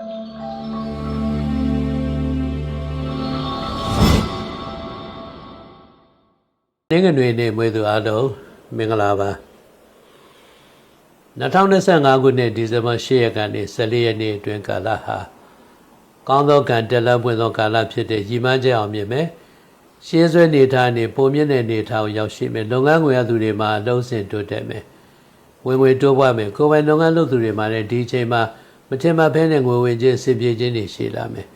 နိုင်ငံတွေနဲ့မွေးသူအားလုံးမင်္ဂလာပါ2025ခုနှစ်ဒီဇင်ဘာ10ရက်ကနေ14ရက်နေ့အတွင်းကာလဟာကောင်းသောကံတက်လက်ပွင့်သောကာလဖြစ်တဲ့ရည်မှန်းချက်အောင်မြင်မယ်ရှင်းဆွဲနေထားနေပုံမြင့်တဲ့နေထားကိုရောက်ရှိမယ်လုပ်ငန်းခွင်ရသူတွေမှာလုံးစင်တိုးတက်မယ်ဝင်ငွေတိုးပွားမယ်ကိုယ်ပိုင်လုပ်ငန်းလုပ်သူတွေမှာလည်းဒီအချိန်မှာ မထင်မှတ်ဘဲနဲ့ငွေဝင်ခြင်းအဆင်ပြေခြင်းတွေရှိလာမယ်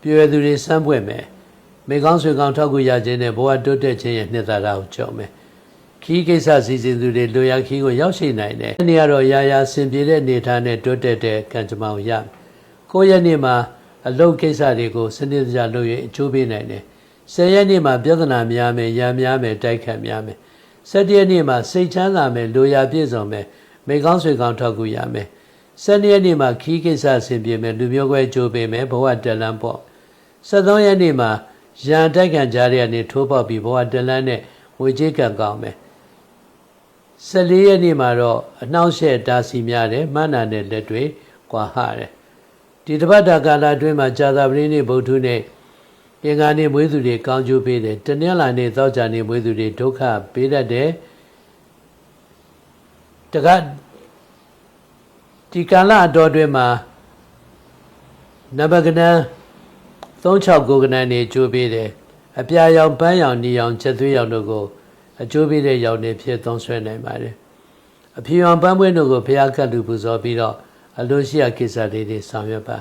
ပြည်ရသူတွေစမ်းပွင့်မယ်မိကောင်းဆွေကောင်းထောက်ကူရခြင်းနဲ့ဘဝတိုးတက်ခြင်းရဲ့နှစ်သာရကိုကြောက်မယ်ခီးကိစ္စစီစဉ်သူတွေလိုရာခီးကိုရောက်ရှိနိုင်တယ်။ဒီနေ့ကတော့ရာရာဆင်ပြေတဲ့နေထားနဲ့တိုးတက်တဲ့ကံကြမ္မာကိုရမယ်။ကိုယ့်ရဲ့နေ့မှာအလုပ်ကိစ္စတွေကိုစနစ်တကျလုပ်ရင်အကျိုးပေးနိုင်တယ်။ဆယ်ရက်နေ့မှာပြဿနာများမယ်၊ရံများမယ်၊တိုက်ခတ်များမယ်။၁၇ရက်နေ့မှာစိတ်ချမ်းသာမယ်၊လိုရာပြည့်စုံမယ်၊မိကောင်းဆွေကောင်းထောက်ကူရမယ်။ ၁၂ရက်နေ့မှာခီးကိစ္စဆင်ပြေမယ်၊လူမျိုးကွဲအကျိုးပေးမယ်၊ဘဝတက်လန်းပေါ့။၁၃ရက်နေ့မှာရန်တိုက်ခံကြားရတဲ့ထိုးပေါက်ပြီးဘဝတက်လန်းနဲ့ဝေကြီးကံကောင်းမယ်။14ရက်နေ့မှာတော့အနှောင့်အယှက်တာစီများတယ်မှန်နာတဲ့လက်တွေကွာဟတယ်ဒီတပတ်တာကာလအတွင်းမှာဇာတာပတိနေ့ဗုဒ္ဓနဲ့အင်္ဂါနေ့မွေးသူတွေကောင်းကျိုးပေးတယ်တနင်္လာနေ့သောကြာနေ့မွေးသူတွေဒုက္ခပေးတတ်တယ်တက ဒီကာလအတော်အတွင်းမှာနဘကနန်း36ကနန်းနေကျိုးပေးတယ်အပြာရောင်ပန်းရောင်နီရောင်ချက်သွေးရောင်တို့ကိုအကျိုးပေးတဲ့ရောင်တွေဖြစ်သုံးဆွဲနိုင်ပါတယ်အဖြူအောင်ပန်းပွင့်တို့ကိုဘုရားကတ်လူပူဇော်ပြီးတော့အလိုရှိရာကိစ္စလေးတွေဆောင်ရွက်ပါ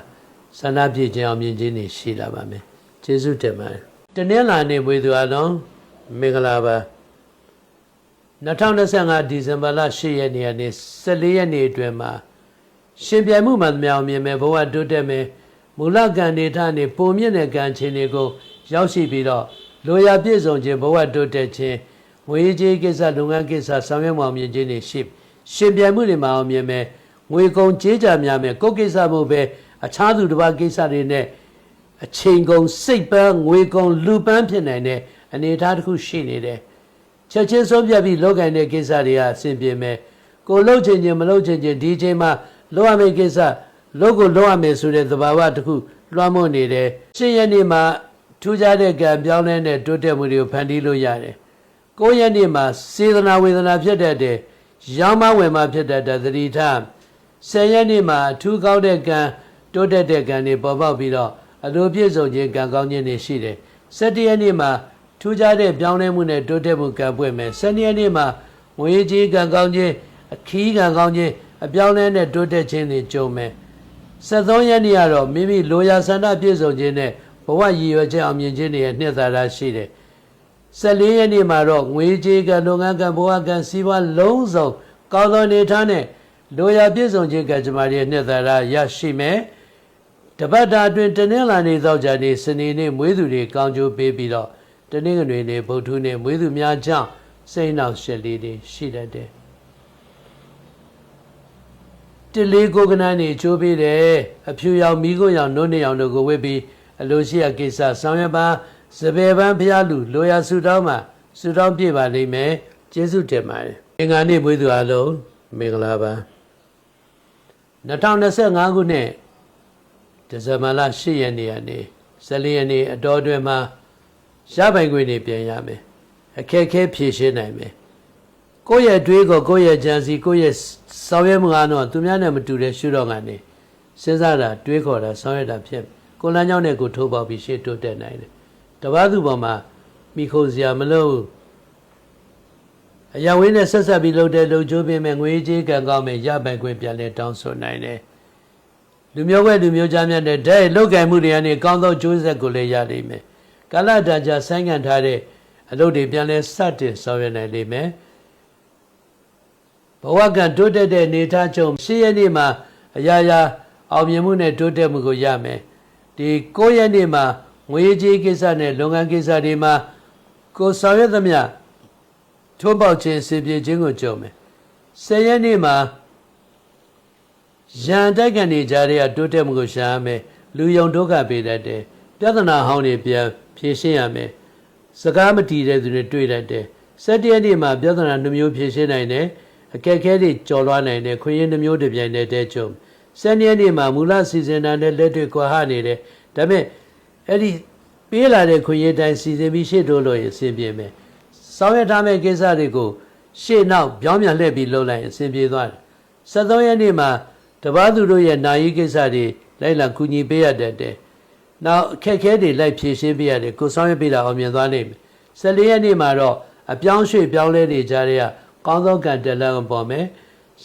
ဆန္ဒပြည့်ခြင်းအောင်မြင်ခြင်းတွေရှိလာပါမယ်ကျေးဇူးတင်ပါတယ်တနင်္လာနေ့မွေးသူအလုံးမင်္ဂလာပါ2025ဒီဇင်ဘာလ10ရက်နေ့ကနေ14ရက်နေ့အတွင်းမှာ ရှင်ပြိုင်မှုမှန်သမျှအောင်မြင်မယ်ဘဝတိုးတက်မယ်မူလကံနေထနေပုံမြင့်တဲ့ကံချင်းတွေကိုရောက်ရှိပြီးတော့လိုရာပြည့်စုံခြင်းဘဝတိုးတက်ခြင်းငွေကြေးကိစ္စလုပ်ငန်းကိစ္စဆောင်ရွက်မှုအောင်မြင်ခြင်းတွေရှိရှင်ပြိုင်မှုတွေမှာအောင်မြင်မယ်ငွေကုန်ကြေးကြများမယ်ကိုယ်ကိစ္စမဟုတ်ပဲအခြားသူတစ်ပါးကိစ္စတွေနဲ့အချိန်ကုန်စိတ်ပန်းငွေကုန်လူပန်းဖြစ်နိုင်တဲ့အနေအထားတစ်ခုရှိနေတယ်ချက်ချင်းဆုံးဖြတ်ပြီးလုပ်ကိုင်တဲ့ကိစ္စတွေကအဆင်ပြေမယ်ကိုလှုပ်ချင်ချင်မလှုပ်ချင်ချင်ဒီအချိန်မှာ လုပ်ရမယ့်ကိစ္စလုပ်ကိုလုပ်ရမယ်ဆိုတဲ့သဘာဝတစ်ခုလွှမ်းမိုးနေတယ်ရှင်းရနေ့မှာထူးခြားတဲ့ကံပြောင်းလဲတဲ့တိုးတက်မှုတွေကိုဖန်တီးလို့ရတယ်ကိုယ့်ရဲ့နေ့မှာစေတနာဝေဒနာဖြစ်တတ်တယ်ရောင်းမဝယ်မဖြစ်တတ်တဲ့သတိထားဆယ်ရက်နေ့မှာအထူးကောင်းတဲ့ကံတိုးတက်တဲ့ကံတွေပေါ်ပေါက်ပြီးတော့အလိုပြည့်စုံခြင်းကံကောင်းခြင်းတွေရှိတယ်၁၇ရက်နေ့မှာထူးခြားတဲ့ပြောင်းလဲမှုနဲ့တိုးတက်မှုကံပွင့်မယ်၁၂ရက်နေ့မှာငွေကြီးကံကောင်းခြင်းအခီးကံကောင်းခြင်း အပြောင်းလဲနဲ့တိုးတက်ခြင်းတွေကြုံမယ်73ရက်နေ့ကတော့မိမိလိုရာဆန္ဒပြည့်စုံခြင်းနဲ့ဘဝရည်ရွယ်ချက်အောင်မြင်ခြင်းတွေရဲ့နှစ်သာရရှိတယ်14ရက်နေ့မှာတော့ငွေကြေးကလုပ်ငန်းကဘဝကစီးပွားလုံးစုံကောင်းသောနေထားနဲ့လိုရာပြည့်စုံခြင်းကကြမ္မာရဲ့နှစ်သာရရရှိမယ်တပတ်တာအတွင်းတနင်္လာနေ့သောကြာနေ့စနေနေ့မွေးသူတွေကောင်းကျိုးပေးပြီးတော့တနင်္ဂနွေနေ့ဗုဒ္ဓနေ့မွေးသူများကြောင့်စိတ်နှောက်ရှက်လေးတွေရှိတတ်တယ် တလေးကိုကနန်းနေချိုးပေးတယ်အဖြူရောင်မိခိုးရောင်နှုတ်နေရောင်တို့ကိုဝစ်ပြီးအလိုရှိရာကိစ္စဆောင်ရွက်ပါစပယ်ပန်းဖျားလူလိုရာဆူတောင်းမှာဆူတောင်းပြပါလိမ့်မယ်ကျေးဇူးတင်ပါတယ်အင်္ဂါနေ့မွေးသူအလုံးမင်္ဂလာပါ2025ခုနှစ်ဒီဇင်ဘာလ10ရက်နေ့ကနေ14ရက်နေ့အတော်တွင်မှာရပိုင်ခွင့်နေပြန်ရမယ်အခက်အခဲဖြေရှင်းနိုင်မယ် ကိုယ့်ရဲ့တွေးကိုကိုယ့်ရဲ့ကြံစီကိုယ့်ရဲ့ဆောင်ရွက်မှုအားတော့သူများနဲ့မတူတဲ့ရှုတော့ကနေစဉ်းစားတာတွေးခေါ်တာဆောင်ရွက်တာဖြစ်ကိုလန်းကြောင်းနဲ့ကိုထိုးပေါက်ပြီးရှေ့တိုးတက်နိုင်တယ်တပားသူပေါ်မှာမိခုံစရာမလို့အရာဝင်းနဲ့ဆက်ဆက်ပြီးလှုပ်တဲ့လှုပ်ကြိုးပေးမဲ့ငွေကြေးကံကောင်းမဲ့ရပိုင်ခွင့်ပြန်လဲတောင်းဆိုနိုင်တယ်လူမျိုးကွဲလူမျိုးကြားများတဲ့တဲ့လုတ်ကံမှုတွေကနေကောင်းသောကျိုးဆက်ကိုလည်းရနိုင်မယ်ကာလတန်ကြာဆိုင်းငံ့ထားတဲ့အလုပ်တွေပြန်လဲစတင်ဆောင်ရွက်နိုင်လိမ့်မယ် ဘဝကံတိုးတက်တဲ့နေထားချုံရှင်းရနေ့မှာအရာရာအောင်မြင်မှုနဲ့တိုးတက်မှုကိုရမယ်ဒီ9ရက်နေ့မှာငွေကြေးကိစ္စနဲ့လုပ်ငန်းကိစ္စတွေမှာကိုဆောင်ရွက်သမျှထုံးပေါက်ခြင်းစင်ပြေခြင်းကိုကြုံမယ်။ဆယ်ရက်နေ့မှာရန်တိုက်ကန်နေကြတဲ့တိုးတက်မှုကိုရှာရမယ်။လူယုံဒုက္ခပေးတတ်တယ်။ပြဿနာဟောင်းတွေပြန်ဖြေရှင်းရမယ်။စကားမတီးတဲ့သူတွေတွေ့တတ်တယ်။ဆက်တရက်နေ့မှာပြဿနာနှမျိုးဖြေရှင်းနိုင်တယ်။ အခက်အခဲတွေကျော်လွှားနိုင်တယ်။ခွင့်ရနှမျိုးတစ်ပြိုင်တည်းတည်းကြုံစနေရက်နေ့မှာမူလစီစဉ်တာနဲ့လက်တွေ့ကွာဟနေတယ်ဒါပေမဲ့အဲ့ဒီပေးလာတဲ့ခွင့်ရတိုင်းစီစဉ်ပြီးရှေ့တိုးလို့ရင်အဆင်ပြေမယ်ဆောင်ရွက်ထားမယ့်ကိစ္စတွေကိုရှေ့နောက်ပြောင်းပြန်လှည့်ပြီးလုပ်လိုက်ရင်အဆင်ပြေသွားတယ်73ရက်နေ့မှာတပားသူတို့ရဲ့နာယီကိစ္စတွေလိုက်လံကူညီပေးရတဲ့တဲ့နောက်အခက်အခဲတွေလိုက်ဖြေရှင်းပေးရတယ်ကိုဆောင်ရွက်ပေးတာအောင်မြင်သွားနိုင်မယ်14ရက်နေ့မှာတော့အပြောင်းရွှေ့ပြောင်းလဲနေကြတဲ့ ကကောင်းသောကံတက်လန်းပေါ်မယ်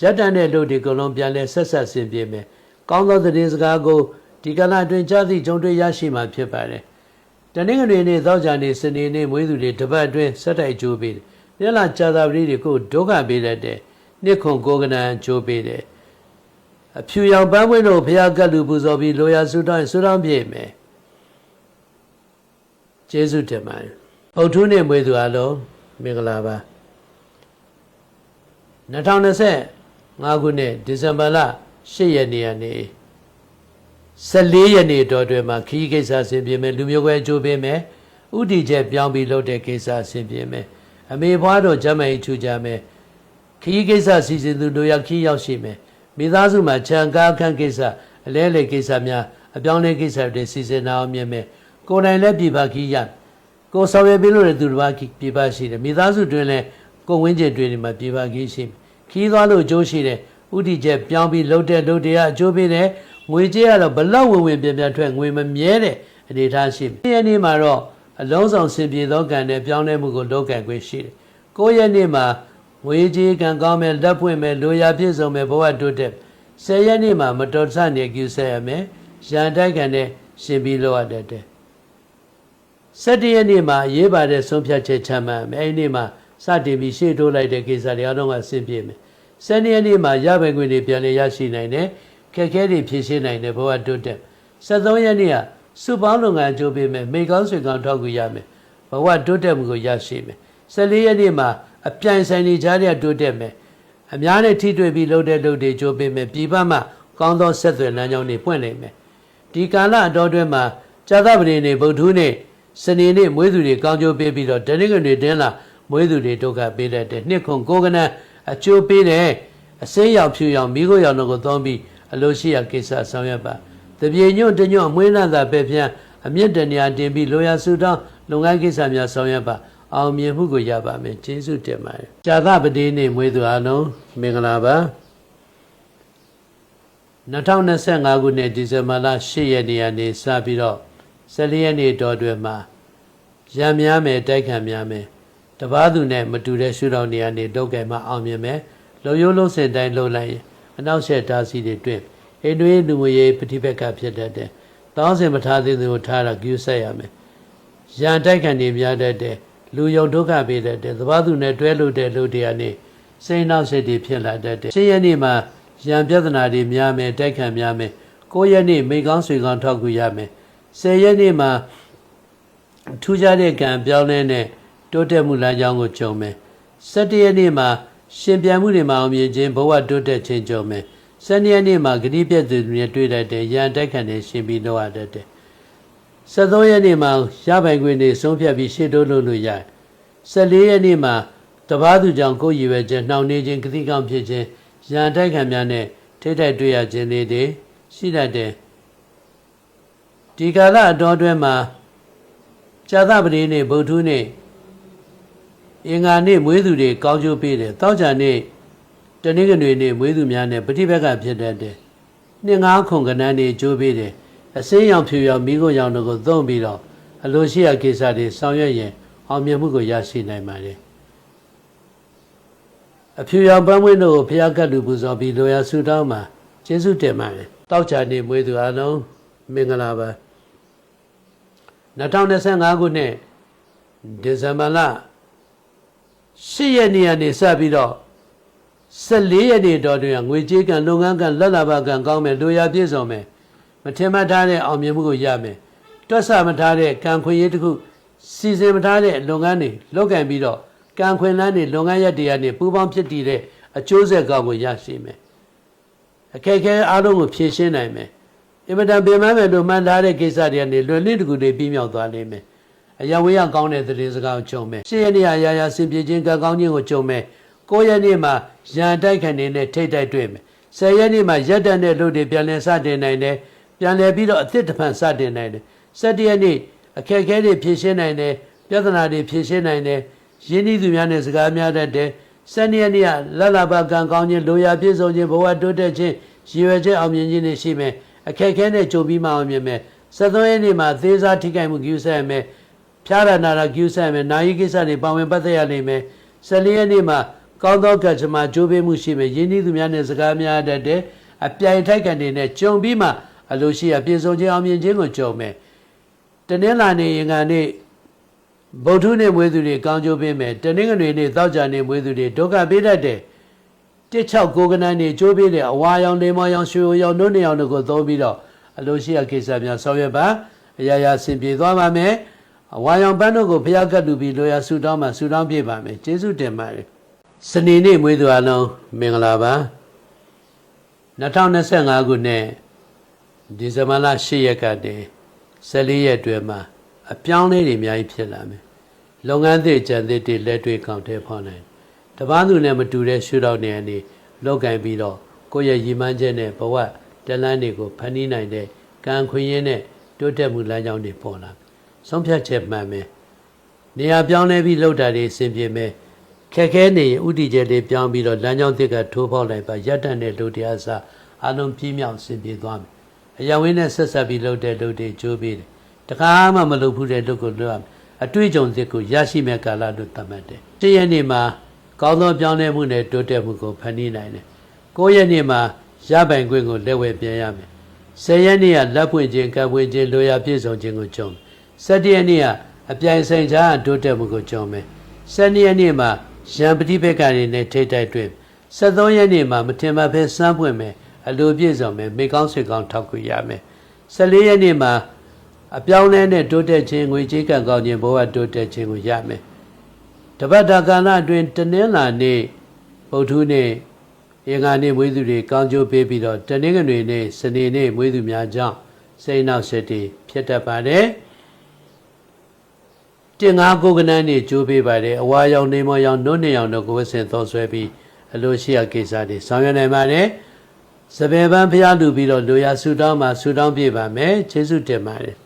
ရက်တန်တဲ့လူဒီကုလုံးပြန်လဲဆက်ဆက်ဆင်ပြေမယ်ကောင်းသောသတင်းစကားကိုဒီကလာတွင်ကြားသိကြုံတွေ့ရရှိမှာဖြစ်ပါတယ်တနင်္ဂနွေနေ့သောကြာနေ့စနေနေ့မွေးသူတွေတပတ်အတွင်းဆက်တိုက်ကြိုးပေးတယ်။နေ့လာကြာသာပတိတွေကိုဒုက္ခပေးတတ်တယ်။နှစ်ခွန်ကိုကနန်ကြိုးပေးတယ်။အဖြူရောင်ပန်းပွင့်တို့ဖျားကတ်လူပူဇော်ပြီးလိုရာဆူတောင်းဆူတောင်းပြည့်မယ်။ကျေးဇူးတင်ပါတယ်။ဗုဒ္ဓနေ့မွေးသူအလုံးမင်္ဂလာပါ။ 2025ခုနှစ်ဒီဇင်ဘာလ10ရက်နေ့ကနေ14ရက်နေ့တော်တွင်မှာခီးကိစ္စဆင်ပြေမယ်လူမျိုးကွဲအကျိုးပေးမယ်ဥတီချက်ပြောင်းပြီးလုပ်တဲ့ကိစ္စဆင်ပြေမယ်အမေဘွားတော်ဂျမိုင်ထူကြမယ်ခီးကိစ္စစီစဉ်သူတို့ရောက်ခီးရောက်ရှိမယ်မိသားစုမှာခြံကားအခန်းကိစ္စအလဲလေကိစ္စများအပြောင်းလဲကိစ္စတွေစီစဉ်နာအောင်မြင်မယ်ကိုယ်တိုင်လည်းပြပါခီးရကိုယ်ဆောင်ရွက်ပေးလို့တဲ့သူတစ်ပါးပြပါရှိတယ်မိသားစုတွင်လည်း ကိုယ်ဝင်းကျင်တွင်ဒီမှာပြပါခီးရှိခီးသွားလို့အကျိုးရှိတယ်ဥတီချက်ပြောင်းပြီးလုပ်တဲ့လုပ်တွေကအကျိုးပေးတယ်ငွေကြေးကတော့ဘလောက်ဝင်ဝင်ပြန်ပြန်ထွက်ငွေမမြဲတဲ့အနေအထားရှိတယ်။ဒီနေ့မှာတော့အလုံးစုံစင်ပြေသောကံနဲ့ပြောင်းလဲမှုကိုလုပ်ကံခွင့်ရှိတယ်။ကိုယ့်ရဲ့နေ့မှာငွေကြေးကံကောင်းမဲ့လက်ပွင့်မဲ့လိုရာပြည့်စုံမဲ့ဘဝတိုးတက်။ဆယ်ရက်နေ့မှာမတော်တဆနေကျူဆက်ရမယ်။ရန်တိုက်ကံနဲ့ရှင်ပြီးလောက်ရတတ်တယ်။၁၇ရက်နေ့မှာအရေးပါတဲ့ဆုံးဖြတ်ချက်ချမှတ်မယ်။အဲဒီနေ့မှာ စတင်ပြီးရှေ့တိုးလိုက်တဲ့ကိစ္စတွေအားလုံးကဆင်ပြေမယ်။၁၂ရက်နေ့မှာရပိုင်ခွင့်တွေပြန်လည်ရရှိနိုင်တယ်။ခက်ခဲတွေဖြေရှင်းနိုင်တယ်ဘဝတိုးတက်73ရက်နေ့ကစုပေါင်းလုပ်ငန်းကြိုးပေးမယ်မိကောင်းဆွေကောင်းထောက်ကူရမယ်ဘဝတိုးတက်မှုကိုရရှိမယ်14ရက်နေ့မှာအပြိုင်ဆိုင်နေကြတဲ့တိုးတက်မယ်အများနဲ့ထိတွေ့ပြီးလုပ်တဲ့လုပ်တွေကြိုးပေးမယ်ပြည်ပမှာကောင်းသောဆက်သွယ်လမ်းကြောင်းတွေပွင့်နိုင်မယ်ဒီကာလအတော်အတွင်းမှာဇာသပတိနေ့ဗုဒ္ဓနေ့စနေနေ့မွေးသူတွေကောင်းကျိုးပေးပြီးတော့တနင်္ဂနွေတင်းလာ မွေးသူတွေဒုက္ခပေးတဲ့နှစ်ခွန်ကိုကနအကျိုးပေးတယ်အစိမ်းရောက်ဖြူရောက်မိခိုးရောက်တို့ကိုသုံးပြီးအလိုရှိရာကိစ္စဆောင်ရွက်ပါတပြေညွန့်တညွန့်မွေးနာသာပဲပြန်အမြင့်တနေရာတင်ပြီးလိုရာဆူတောင်းလုပ်ငန်းကိစ္စများဆောင်ရွက်ပါအောင်မြင်မှုကိုရပါမယ်ကျေးဇူးတင်ပါတယ်ဇာသပတိနေ့မွေးသူအားလုံးမင်္ဂလာပါ2025ခုနှစ်ဒီဇင်ဘာလ10ရက်နေ့ကနေစပြီးတော့14ရက်နေ့တော်တွင်မှာရံများမယ်တိုက်ခံများမယ် တပားသူနဲ့မတူတဲ့ရှုထောင့်နေရာနေဒုက္ခမှာအောင်မြင်မယ်လုံရိုးလုံးစင်တိုင်းလုံလိုက်ရင်အနောက်ဆက်တားစီတွေတွင်အိန္ဒိယလူငွေရေးပฏิပက္ခဖြစ်တတ်တယ်။တောင်းစင်မထားသေးသူကိုထားတာကျူးဆက်ရမယ်။ရန်တိုက်ခံနေများတတ်တယ်လူယုံဒုက္ခပေးတတ်တယ်သဘာသူနဲ့တွဲလို့တဲ့လူတရားနေစိတ်နောက်စိတ်တွေဖြစ်လာတတ်တယ်။ရှင်းရနေ့မှာရန်ပြဿနာတွေများမယ်တိုက်ခံများမယ်။ကိုရက်နေ့မိကောင်းဆွေကောင်းထောက်ကူရမယ်။ဆယ်ရက်နေ့မှာထူးခြားတဲ့ကံပြောင်းလဲတဲ့ တိုးတက်မှုလမ်းကြောင်းကိုကြုံမယ်။၁၇ရက်နေ့မှာရှင်ပြန်မှုတွေမှာအောင်မြင်ခြင်းဘဝတိုးတက်ခြင်းကြုံမယ်။စနေရက်နေ့မှာဂတိပြည့်သူတွေတွေ့တတ်တယ်ရန်တိုက်ခံနေရှင်ပြီးတော့ရတတ်တယ်။73ရက်နေ့မှာရပိုင်ခွင့်တွေဆုံးဖြတ်ပြီးရှေ့တိုးလို့လို့ရတယ်။14ရက်နေ့မှာတပားသူကြောင့်ကိုယ်ရည်ပဲခြင်းနှောင့်နှေးခြင်းဂတိကောင်းဖြစ်ခြင်းရန်တိုက်ခံများနဲ့ထိထိုက်တွေ့ရခြင်းတွေတွေရှိတတ်တယ်။ဒီကာလအတော်အတွင်းမှာဇာသပတိနေ့ဗုဒ္ဓနေ့ အင်္ဂါနေ့မွေးသူတွေကောင်းကျိုးပေးတယ်တောက်ကြနေ့တနင်္ဂနွေနေ့မွေးသူများနဲ့ပฏิဘက်ကဖြစ်တတ်တယ်နှစ်ငါးခုကဏ္ဍနေကျိုးပေးတယ်အစင်းရောင်ဖြူရောင်မိခိုးရောင်တို့ကိုသုံးပြီးတော့အလိုရှိရာကိစ္စတွေဆောင်ရွက်ရင်အောင်မြင်မှုကိုရရှိနိုင်ပါတယ်အဖြူရောင်ပန်းမွေးတို့ကိုဖျားကတ်လူပူဇော်ပြီးလိုရာဆူတောင်းမှာကျေးဇူးတင်ပါတယ်တောက်ကြနေ့မွေးသူအလုံးမင်္ဂလာပါ2025ခုနှစ်ဒီဇင်ဘာလ 10ရက်နေ့ကနေစပြီးတော့14ရက်နေ့တော်တွင်ငွေကြေးကံလုပ်ငန်းကံလက်လာဘကံကောင်းမယ်လူရပြည့်စုံမယ်မထင်မှတ်ထားတဲ့အောင်မြင်မှုကိုရမယ်တွက်ဆမထားတဲ့ကံခွင့်ရေးတစ်ခုစီစဉ်မထားတဲ့လုပ်ငန်းတွေလုပ်ကံပြီးတော့ကံခွင့်လန်းတွေလုပ်ငန်းရက်တွေကနေပူးပေါင်းဖြစ်တည်တဲ့အကျိုးဆက်ကောင်းကိုရရှိမယ်အခက်အခဲအားလုံးကိုဖြေရှင်းနိုင်မယ်အင်မတန်ပြင်ပန်းမယ်လို့မှန်းထားတဲ့ကိစ္စတွေကနေလွယ်လင့်တကူတွေပြီးမြောက်သွားလိမ့်မယ် အရာဝေးရကောင်းတဲ့သတင်းစကားကိုကြုံမယ်ရှေ့ရနေ့ရာရာစင်ပြေခြင်းကကောင်းခြင်းကိုကြုံမယ်ကိုယ့်ရဲ့နေ့မှာရန်တိုက်ခံနေတဲ့ထိတ်တိုက်တွေ့မယ်10ရက်နေ့မှာရက်တန်တဲ့လူတွေပြန်လည်စတင်နိုင်တယ်ပြန်လည်ပြီးတော့အသစ်တစ်ဖန်စတင်နိုင်တယ်17ရက်နေ့အခက်အခဲတွေဖြေရှင်းနိုင်တယ်ပြဿနာတွေဖြေရှင်းနိုင်တယ်ရင်းနှီးသူများနဲ့စကားများတတ်တယ်12ရက်နေ့ကလလဘကံကောင်းခြင်းလိုရာပြည့်စုံခြင်းဘဝတိုးတက်ခြင်းရည်ရွယ်ချက်အောင်မြင်ခြင်းတွေရှိမယ်အခက်အခဲနဲ့ကြုံပြီးမှအောင်မြင်မယ်73ရက်နေ့မှာသေးစားထိခိုက်မှုကျူးဆဲမယ် ဖျားရနာတာကျူးဆဲမယ်နာယီကိစ္စတွေပါဝင်ပတ်သက်ရလိမ့်မယ်14ရက်နေ့မှာကောင်းသောကံကြမ္မာကြိုးပေးမှုရှိမယ်ယင်းဤသူများနဲ့စကားများတတ်တဲ့အပြိုင်ထိုက်ကန်တွေနဲ့ကြုံပြီးမှအလိုရှိရပြည့်စုံခြင်းအောင်မြင်ခြင်းကိုကြုံမယ်တနင်္လာနေ့ရင်ကန်နေ့ဗုဒ္ဓနေ့မွေးသူတွေကောင်းကျိုးပေးမယ်တနင်္ဂနွေနေ့သောကြာနေ့မွေးသူတွေဒုက္ခပေးတတ်တယ်တစ်ချောက်ကိုကနန်းနေကျိုးပေးတဲ့အဝါရောင်နေမောင်ရောင်ရွှေရောင်နှုတ်နေရောင်တို့ကိုသုံးပြီးတော့အလိုရှိရကိစ္စများဆောင်ရွက်ပါအရာရာဆင်ပြေသွားပါမယ်အ ဝါရောင်ပန်းတို့ကိုဖျားကတ်လူပြီးလိုရာဆူတောင်းမှဆူတောင်းပြပါမယ်ကျေးဇူးတင်ပါတယ်စနေနေ့မွေးသူအလုံးမင်္ဂလာပါ2025ခုနှစ်ဒီဇင်ဘာလ10ရက်ကနေ14ရက်အတွင်းမှာအပြောင်းအလဲတွေအများကြီးဖြစ်လာမယ်လုပ်ငန်းသစ်ကြံသစ်တွေလက်တွေ့ကောင်းတဲ့ဖော်နိုင်တယ်တပားသူနဲ့မတူတဲ့ရှုထောင့်နေအနေလောက်ကင်ပြီးတော့ကိုယ့်ရဲ့ရည်မှန်းချက်နဲ့ဘဝတလန်းတွေကိုဖန်တီးနိုင်တဲ့ကံခွင့်ရင်းနဲ့တိုးတက်မှုလမ်းကြောင်းတွေပေါ်လာ ဆုံးဖြတ်ချက်မှန်မယ်နေရာပြောင်းလဲပြီးလောက်တာတွေအဆင်ပြေမယ်ခက်ခဲနေရင်ဥတီချက်တွေပြောင်းပြီးတော့လမ်းကြောင်းသစ်ကထိုးပေါက်လိုက်ပါရက်တန်တဲ့လူတရားစားအလုံးပြည့်မြောက်အဆင်ပြေသွားမယ်အရာဝင်းနဲ့ဆက်ဆက်ပြီးလောက်တဲ့လူတွေကြိုးပေးတယ်တခါမှမလုပ်ဘူးတဲ့လူကိုလုပ်ရမယ်အတွေ့အကြုံသစ်ကိုရရှိမဲ့ကာလလို့သတ်မှတ်တယ်။တစ်ရက်နေ့မှာကောင်းသောပြောင်းလဲမှုနဲ့တိုးတက်မှုကိုဖန်တီးနိုင်တယ်။ကိုယ့်ရက်နေ့မှာရပိုင်ခွင့်ကိုလက်ဝဲပြန်ရမယ်။ဆယ်ရက်နေ့ကလက်ပွင့်ခြင်းကပ်ပွင့်ခြင်းလိုရာပြည့်စုံခြင်းကိုကြုံမယ်။ ၁၇ရက်နေ့ကအပြိုင်ဆိုင်ခြားတိုးတက်မှုကိုကြုံမယ်။၁၂ရက်နေ့မှာရံပတိဘက်ကနေနဲ့ထိတ်တိုက်တွင်၁၃ရက်နေ့မှာမထင်မှတ်ဖဲစမ်းပွင့်မယ်အလိုပြည့်စုံမယ်မိကောင်းဆွေကောင်းထောက်ခွေရမယ်။၁၄ရက်နေ့မှာအပြောင်းလဲနဲ့တိုးတက်ခြင်းငွေကြေးကံကောင်းခြင်းဘဝတိုးတက်ခြင်းကိုရမယ်။တပတ်တာကာလအတွင်းတနင်္လာနေ့ဗုဒ္ဓနေ့အင်္ဂါနေ့မွေးသူတွေကောင်းကျိုးပေးပြီးတော့တနင်္ဂနွေနေ့စနေနေ့မွေးသူများကြောင့်စိတ်နောက်ဆက်တွေဖြစ်တတ်ပါတယ်။ တင်ငါကိုကနန်းနေကြိုးပေးပါတယ်အဝါရောင်နေမောင်ရောင်နှုတ်နေရောင်တို့ကိုဝတ်ဆင်သုံးဆွဲပြီးအလိုရှိရကိစ္စတွေဆောင်ရွက်နိုင်ပါတယ်။စပယ်ပန်းဖျားလူပြီးတော့လူရဆူတောင်းမှာဆူတောင်းပြပါမယ်။ကျေးဇူးတင်ပါတယ်။